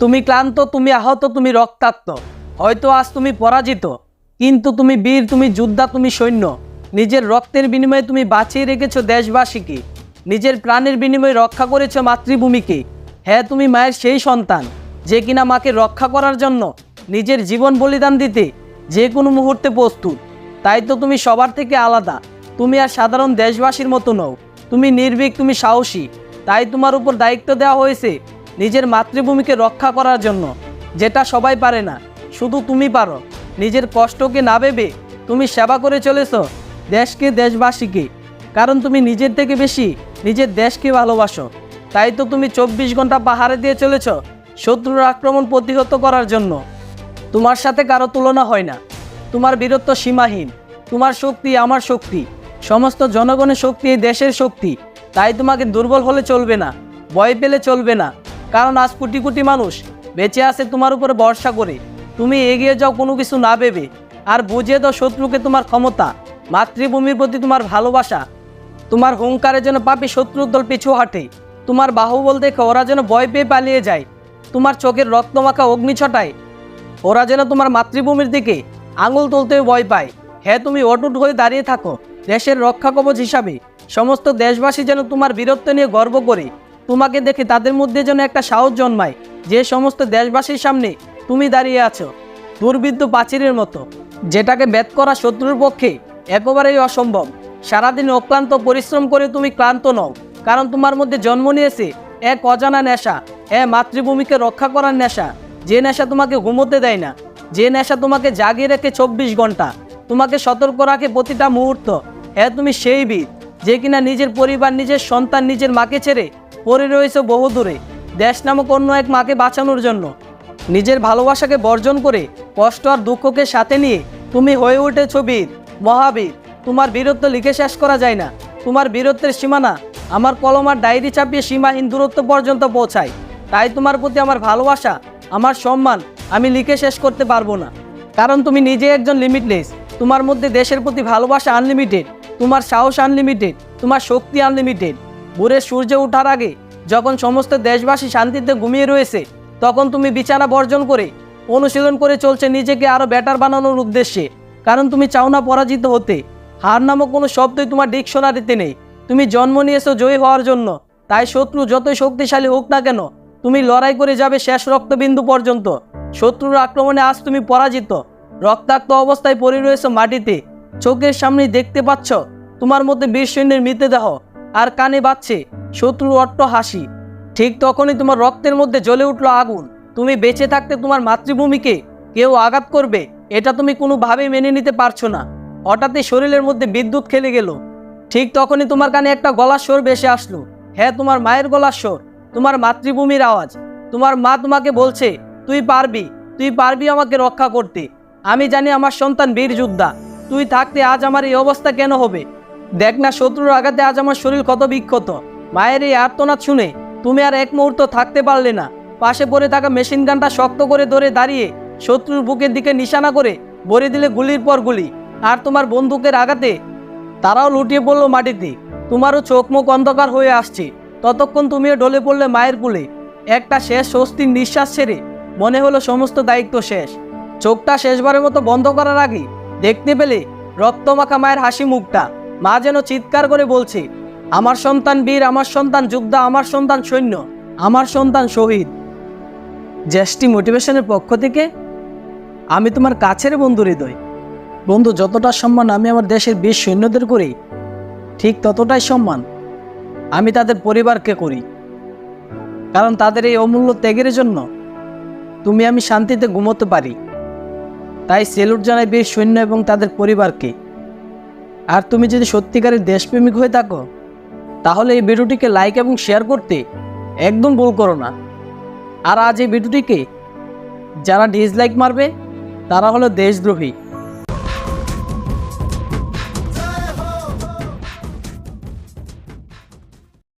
তুমি ক্লান্ত, তুমি আহত, তুমি রক্তাক্ত। হয়তো আজ তুমি পরাজিত, কিন্তু তুমি বীর, তুমি যোদ্ধা, তুমি সৈন্য। নিজের রক্তের বিনিময়ে তুমি বাঁচিয়ে রেখেছো দেশবাসীকে। নিজের প্রাণের বিনিময়ে রক্ষা করেছ মাতৃভূমিকে। হ্যাঁ তুমি মায়ের সেই সন্তান, যে কিনা মাকে রক্ষা করার জন্য নিজের জীবন বলিদান দিতে যে কোনো মুহূর্তে প্রস্তুত। তাই তো তুমি সবার থেকে আলাদা। তুমি আর সাধারণ দেশবাসীর মতো নও। তুমি নির্ভীক, তুমি সাহসী। তাই তোমার উপর দায়িত্ব দেওয়া হয়েছে নিজের মাতৃভূমিকে রক্ষা করার জন্য, যেটা সবাই পারে না, শুধু তুমি পারো। নিজের কষ্টকে না ভেবে তুমি সেবা করে চলেছ, দেশকে, দেশবাসীকে। কারণ তুমি নিজের থেকে বেশি নিজের দেশকে ভালোবাসো। তাই তো তুমি চব্বিশ ঘণ্টা পাহাড়ে দিয়ে চলেছ, শত্রুর আক্রমণ প্রতিহত করার জন্য। তোমার সাথে কারও তুলনা হয় না। তোমার বীরত্ব সীমাহীন। তোমার শক্তি আমার শক্তি। সমস্ত জনগণের শক্তি এই দেশের শক্তি। তাই তোমাকে দুর্বল হলে চলবে না, ভয় পেলে চলবে না। কারণ আজ কোটি কোটি মানুষ বেঁচে আছে তোমার উপরে ভরসা করে। তুমি এগিয়ে যাও কোনো কিছু না ভেবে। আর বুঝিয়ে দাও শত্রুকে তোমার ক্ষমতা, মাতৃভূমির প্রতি তোমার ভালোবাসা। তোমার হুঙ্কারের যেন পাপি শত্রুর দল পিছু হাঁটে। তোমার বাহুবল দেখে ওরা যেন ভয় পেয়ে পালিয়ে যায়। তোমার চোখের রক্তমাখা অগ্নি ছটায়। ওরা যেন তোমার মাতৃভূমির দিকে আঙুল তুলতেও ভয় পায়। হ্যাঁ তুমি অটুট হয়ে দাঁড়িয়ে থাকো। দেশের রক্ষা কবচ হিসাবে সমস্ত দেশবাসী যেন তোমার বীরত্ব নিয়ে গর্ব করে। তোমাকে দেখে তাদের মধ্যে যেন একটা সাহস জন্মায়। যে সমস্ত দেশবাসীর সামনে তুমি দাঁড়িয়ে আছো, দুর্বিদ্ধ প্রাচীরের মতো, যেটাকে বেদ করা শত্রুর পক্ষে একেবারেই অসম্ভব। সারাদিন অক্লান্ত পরিশ্রম করে তুমি ক্লান্ত নও, কারণ তোমার মধ্যে জন্ম নিয়েছে এক অজানা নেশা, এ মাতৃভূমিকে রক্ষা করার নেশা। যে নেশা তোমাকে ঘুমোতে দেয় না, যে নেশা তোমাকে জাগিয়ে রেখে চব্বিশ ঘণ্টা তোমাকে সতর্ক রাখে প্রতিটা মুহূর্ত। হ্যাঁ তুমি সেই বীর, যে কিনা নিজের পরিবার, নিজের সন্তান, নিজের মাকে ছেড়ে পড়ে রয়েছে বহু দূরে। দেশ নামক অন্য এক মাকে বাঁচানোর জন্য। নিজের ভালোবাসাকে বর্জন করে কষ্ট আর দুঃখকে সাথে নিয়ে তুমি হয়ে উঠেছ বীর মহাবীর। তোমার বীরত্ব লিখে শেষ করা যায় না। তোমার বীরত্বের সীমানা আমার কলম আর ডায়েরি চাপিয়ে সীমাহীন দূরত্ব পর্যন্ত পৌঁছায়। তাই তোমার প্রতি আমার ভালোবাসা, আমার সম্মান আমি লিখে শেষ করতে পারব না। কারণ তুমি নিজে একজন লিমিটলেস তোমার মধ্যে দেশের প্রতি ভালোবাসা আনলিমিটেড তোমার সাহস আনলিমিটেড তোমার শক্তি আনলিমিটেড ভোরের সূর্য ওঠার আগে যখন সমস্ত দেশবাসী শান্তিতে ঘুমিয়ে রয়েছে, তখন তুমি বিছানা বর্জন করে, অনুশীলন করে চলছে নিজেকে আরও ব্যাটার বানানোর উদ্দেশ্যে। কারণ তুমি চাও না পরাজিত হতে। হার নামক কোনো শব্দই তোমার ডিকশনারিতে নেই। তুমি জন্ম নিয়েছো জয়ী হওয়ার জন্য। তাই শত্রু যতই শক্তিশালী হোক না কেন, তুমি লড়াই করে যাবে শেষ রক্তবিন্দু পর্যন্ত। শত্রুর আক্রমণে আজ তুমি পরাজিত। রক্তাক্ত অবস্থায় পড়ে রয়েছে মাটিতে। চোখের সামনে দেখতে পাচ্ছ, তোমার মধ্যে বীর সৈন্যের মৃতদেহ। আর কানে বাজছে, শত্রুর অট্ট হাসি। ঠিক তখনই তোমার রক্তের মধ্যে জ্বলে উঠল আগুন। তুমি বেঁচে থাকতে তোমার মাতৃভূমিকে কেউ আঘাত করবে, এটা তুমি কোনোভাবেই মেনে নিতে পারছ না। হঠাৎই শরীরের মধ্যে বিদ্যুৎ খেলে গেল। ঠিক তখনই তোমার কানে একটা গলার স্বর বেসে আসলো। হ্যাঁ তোমার মায়ের গলার স্বর, তোমার মাতৃভূমির আওয়াজ। তোমার মা তোমাকে বলছে, তুই পারবি তুই পারবি আমাকে রক্ষা করতে। আমি জানি আমার সন্তান বীর যোদ্ধা। তুই থাকতে আজ আমার এই অবস্থা কেন হবে? দেখ না শত্রুর আঘাতে আজ আমার শরীর কত বিক্ষত। মায়ের এই আর্তনাদ শুনে তুমি আর এক মুহূর্ত থাকতে পারলে না। পাশে পড়ে থাকা মেশিন গানটা শক্ত করে ধরে দাঁড়িয়ে শত্রুর বুকের দিকে নিশানা করে ভরে দিলে গুলির পর গুলি। আর তোমার বন্দুকের আঘাতে তারাও লুটিয়ে পড়ল মাটিতে। তোমারও চোখ মুখ অন্ধকার হয়ে আসছে। ততক্ষণ তুমিও ঢলে পড়লে মায়ের কুলে। একটা শেষ স্বস্তির নিঃশ্বাস ছেড়ে মনে হলো সমস্ত দায়িত্ব শেষ। চোখটা শেষবারের মতো বন্ধ করার আগে দেখতে পেলে রক্তমাখা মায়ের হাসি মুখটা। মা যেন চিৎকার করে বলছে, আমার সন্তান বীর, আমার সন্তান যোদ্ধা, আমার সন্তান সৈন্য, আমার সন্তান শহীদ। জ্যেষ্ঠী মোটিভেশনের পক্ষ থেকে, আমি তোমার কাছের বন্ধু হৃদয়। বন্ধু, যতটা সম্মান আমি আমার দেশের বীর সৈন্যদের করি, ঠিক ততটাই সম্মান আমি তাদের পরিবারকে করি। কারণ তাদের এই অমূল্য ত্যাগের জন্য তুমি আমি শান্তিতে ঘুমোতে পারি। তাই সেলুট জানাই বীর সৈন্য এবং তাদের পরিবারকে। আর তুমি যদি সত্যিকারের দেশপ্রেমিক হয়ে থাকো, তাহলে এই ভিডিওটিকে লাইক এবং শেয়ার করতে একদম ভুল করো না। আর আজ এই ভিডিওটিকে যারা ডিসলাইক মারবে, তারা হলো দেশদ্রোহী।